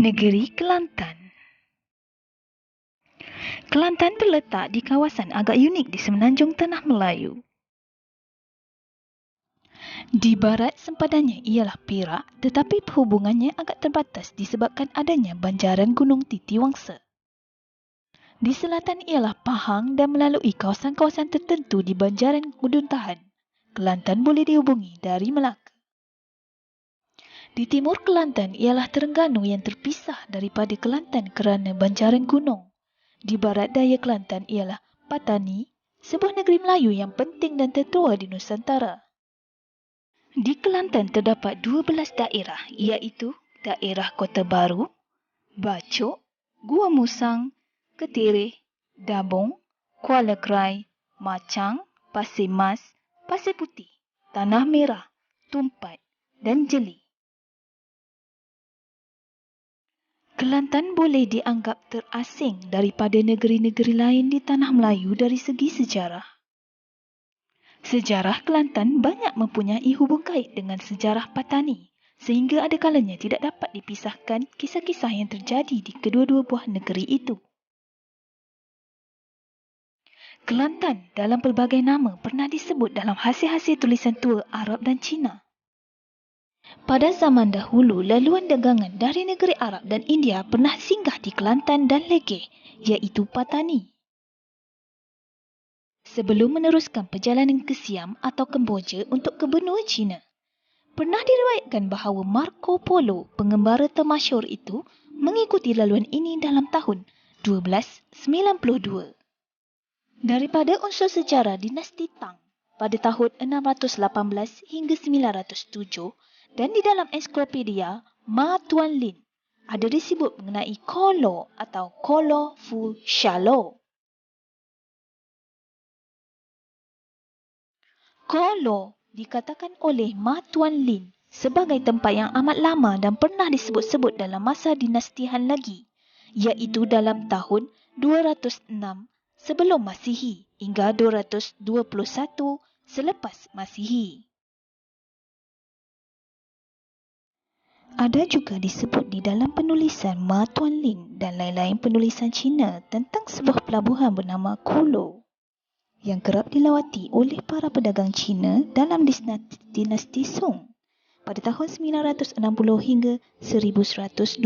Negeri Kelantan Kelantan terletak di kawasan agak unik di semenanjung Tanah Melayu. Di barat sempadannya ialah Perak tetapi perhubungannya agak terbatas disebabkan adanya banjaran Gunung Titiwangsa. Di selatan ialah Pahang dan melalui kawasan-kawasan tertentu di banjaran Gudun Tahan. Kelantan boleh dihubungi dari Melaka. Di timur Kelantan ialah Terengganu yang terpisah daripada Kelantan kerana banjaran gunung. Di barat daya Kelantan ialah Patani, sebuah negeri Melayu yang penting dan tertua di Nusantara. Di Kelantan terdapat 12 daerah iaitu daerah Kota Baru, Bacok, Gua Musang, Ketirih, Dabong, Kuala Krai, Macang, Pasir Mas, Pasir Putih, Tanah Merah, Tumpat dan Jeli. Kelantan boleh dianggap terasing daripada negeri-negeri lain di Tanah Melayu dari segi sejarah. Sejarah Kelantan banyak mempunyai hubung kait dengan sejarah Patani sehingga ada kalanya tidak dapat dipisahkan kisah-kisah yang terjadi di kedua-dua buah negeri itu. Kelantan dalam pelbagai nama pernah disebut dalam hasil-hasil tulisan tua Arab dan Cina. Pada zaman dahulu, laluan dagangan dari negeri Arab dan India pernah singgah di Kelantan dan Legeh, iaitu Patani. Sebelum meneruskan perjalanan ke Siam atau Kemboja untuk ke benua Cina, pernah diriwayatkan bahawa Marco Polo, pengembara termasyur itu, mengikuti laluan ini dalam tahun 1292. Daripada unsur sejarah dinasti Tang pada tahun 618 hingga 907 dan di dalam ensiklopedia Ma Tuan Lin ada disebut mengenai Kolo atau Kolo Fu Shalo. Kolo dikatakan oleh Ma Tuan Lin sebagai tempat yang amat lama dan pernah disebut-sebut dalam masa dinasti Han lagi iaitu dalam tahun 206 sebelum Masihi hingga 221 selepas Masihi. Ada juga disebut di dalam penulisan Ma Tuan Lin dan lain-lain penulisan Cina tentang sebuah pelabuhan bernama Kulo yang kerap dilawati oleh para pedagang Cina dalam dinasti Song pada tahun 960 hingga 1127.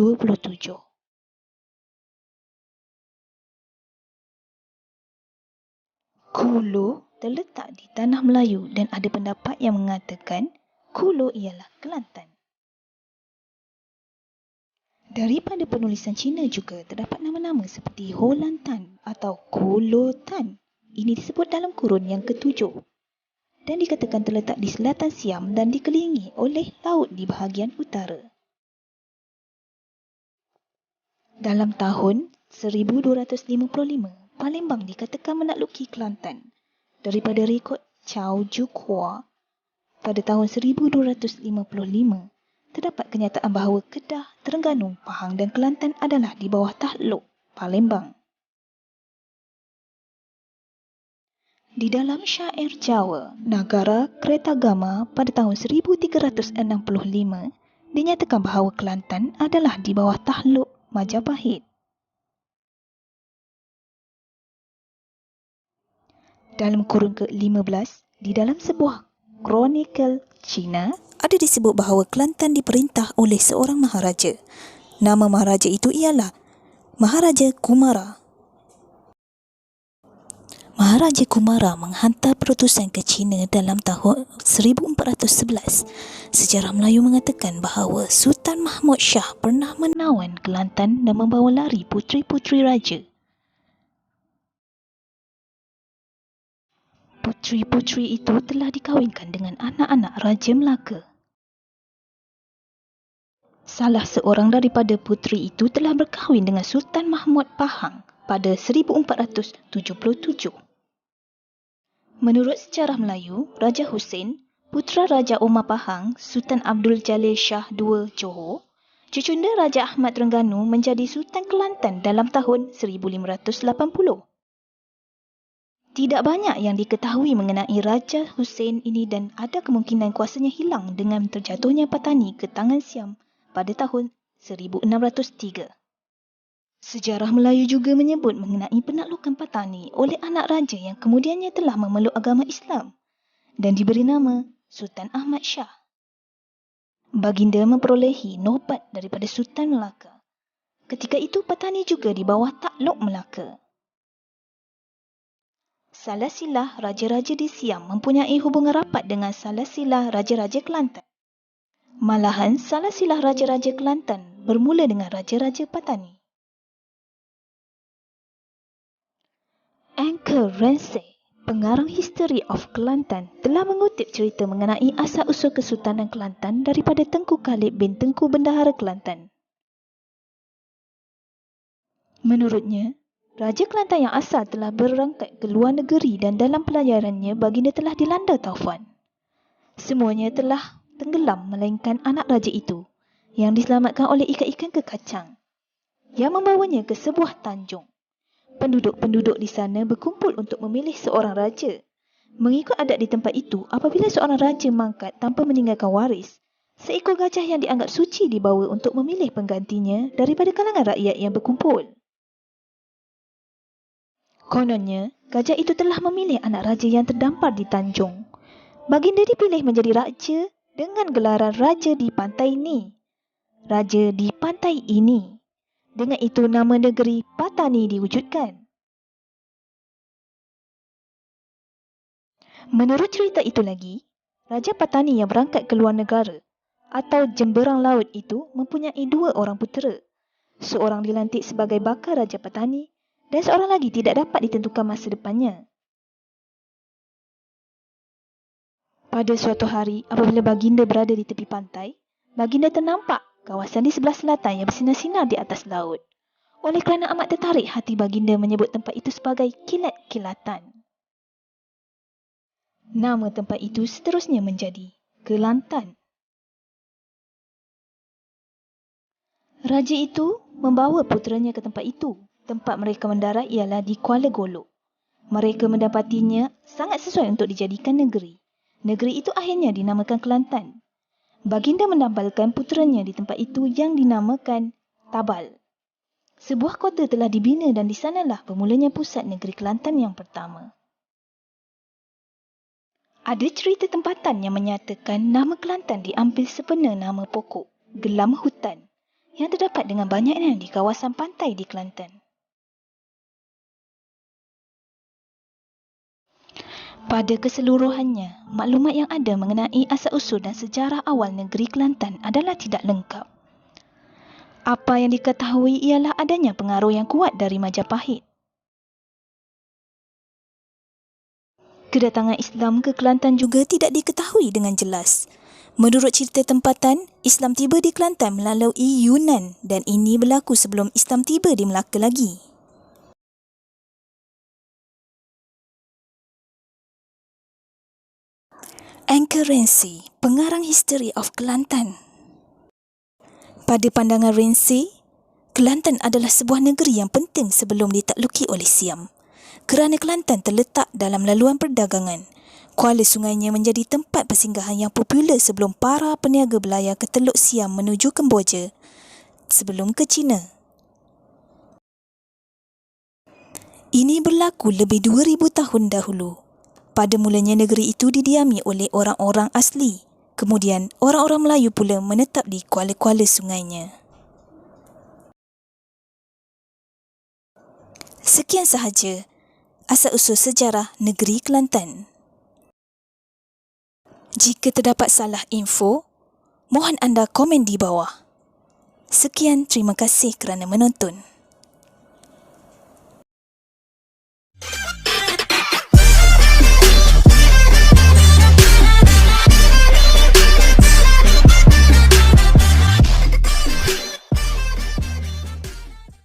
Kulo terletak di tanah Melayu dan ada pendapat yang mengatakan Kulo ialah Kelantan. Daripada penulisan Cina juga terdapat nama-nama seperti Ho Lan Tan atau Kulo Tan. Ini disebut dalam kurun yang ketujuh dan dikatakan terletak di selatan Siam dan dikelilingi oleh laut di bahagian utara. Dalam tahun 1255, Palembang dikatakan menakluki Kelantan daripada rekod Chow Ju Kua pada tahun 1255 terdapat kenyataan bahawa Kedah, Terengganu, Pahang dan Kelantan adalah di bawah takluk Palembang. Di dalam syair Jawa, Nagara Keretagama pada tahun 1365 dinyatakan bahawa Kelantan adalah di bawah takluk Majapahit. dalam kurun ke-15 di dalam sebuah kronikel Cina ada disebut bahawa Kelantan diperintah oleh seorang maharaja. Nama maharaja itu ialah Maharaja Kumara. Maharaja Kumara menghantar perutusan ke China dalam tahun 1411. Sejarah Melayu mengatakan bahawa Sultan Mahmud Shah pernah menawan Kelantan dan membawa lari puteri-puteri raja. Puteri-puteri itu telah dikahwinkan dengan anak-anak Raja Melaka. Salah seorang daripada puteri itu telah berkahwin dengan Sultan Mahmud Pahang pada 1477. Menurut sejarah Melayu, Raja Hussein, putera Raja Omar Pahang, Sultan Abdul Jalil Shah II Johor, cucunda Raja Ahmad Terengganu menjadi Sultan Kelantan dalam tahun 1580. Tidak banyak yang diketahui mengenai Raja Hussein ini dan ada kemungkinan kuasanya hilang dengan terjatuhnya Patani ke tangan Siam pada tahun 1603. Sejarah Melayu juga menyebut mengenai penaklukan Patani oleh anak raja yang kemudiannya telah memeluk agama Islam dan diberi nama Sultan Ahmad Shah. Baginda memperolehi nobat daripada Sultan Melaka. Ketika itu Patani juga di bawah takluk Melaka. Salasilah Raja-Raja di Siam mempunyai hubungan rapat dengan Salasilah Raja-Raja Kelantan. Malahan Salasilah Raja-Raja Kelantan bermula dengan Raja-Raja Patani. Anchor Ramsay, pengarang History of Kelantan, telah mengutip cerita mengenai asal-usul Kesultanan Kelantan daripada Tengku Khalid bin Tengku Bendahara Kelantan. Menurutnya, Raja Kelantan yang asal telah berangkat ke luar negeri dan dalam pelayarannya baginda telah dilanda taufan. Semuanya telah tenggelam melainkan anak raja itu yang diselamatkan oleh ikan-ikan kekacang yang membawanya ke sebuah tanjung. Penduduk-penduduk di sana berkumpul untuk memilih seorang raja. Mengikut adat di tempat itu, apabila seorang raja mangkat tanpa meninggalkan waris, seekor gajah yang dianggap suci dibawa untuk memilih penggantinya daripada kalangan rakyat yang berkumpul. Kononnya, gajah itu telah memilih anak raja yang terdampar di Tanjung. Baginda dipilih menjadi raja dengan gelaran raja di pantai ini. Raja di pantai ini. Dengan itu nama negeri Patani diwujudkan. Menurut cerita itu lagi, Raja Patani yang berangkat ke luar negara atau jemberang laut itu mempunyai dua orang putera. Seorang dilantik sebagai bakal Raja Patani dan seorang lagi tidak dapat ditentukan masa depannya. Pada suatu hari, apabila baginda berada di tepi pantai, baginda ternampak kawasan di sebelah selatan yang bersinar-sinar di atas laut. Oleh kerana amat tertarik hati baginda menyebut tempat itu sebagai kilat-kilatan. Nama tempat itu seterusnya menjadi Kelantan. Raja itu membawa puteranya ke tempat itu tempat mereka mendarat ialah di Kuala Golok. Mereka mendapatinya sangat sesuai untuk dijadikan negeri. Negeri itu akhirnya dinamakan Kelantan. Baginda menambalkan puteranya di tempat itu yang dinamakan Tabal. Sebuah kota telah dibina dan di sanalah bermulanya pusat negeri Kelantan yang pertama. Ada cerita tempatan yang menyatakan nama Kelantan diambil sepenuh nama pokok, gelam hutan, yang terdapat dengan banyaknya di kawasan pantai di Kelantan. Pada keseluruhannya, maklumat yang ada mengenai asal-usul dan sejarah awal negeri Kelantan adalah tidak lengkap. Apa yang diketahui ialah adanya pengaruh yang kuat dari Majapahit. Kedatangan Islam ke Kelantan juga tidak diketahui dengan jelas. Menurut cerita tempatan, Islam tiba di Kelantan melalui Yunan dan ini berlaku sebelum Islam tiba di Melaka lagi. Anchor Renzi, pengarang History of Kelantan. Pada pandangan Renzi, Kelantan adalah sebuah negeri yang penting sebelum ditakluki oleh Siam. Kerana Kelantan terletak dalam laluan perdagangan, kuala sungainya menjadi tempat persinggahan yang popular sebelum para peniaga belayar ke Teluk Siam menuju Kemboja sebelum ke China. Ini berlaku lebih 2000 tahun dahulu. Pada mulanya negeri itu didiami oleh orang-orang asli. Kemudian orang-orang Melayu pula menetap di kuala-kuala sungainya. Sekian sahaja asal-usul sejarah negeri Kelantan. Jika terdapat salah info, mohon anda komen di bawah. Sekian, terima kasih kerana menonton.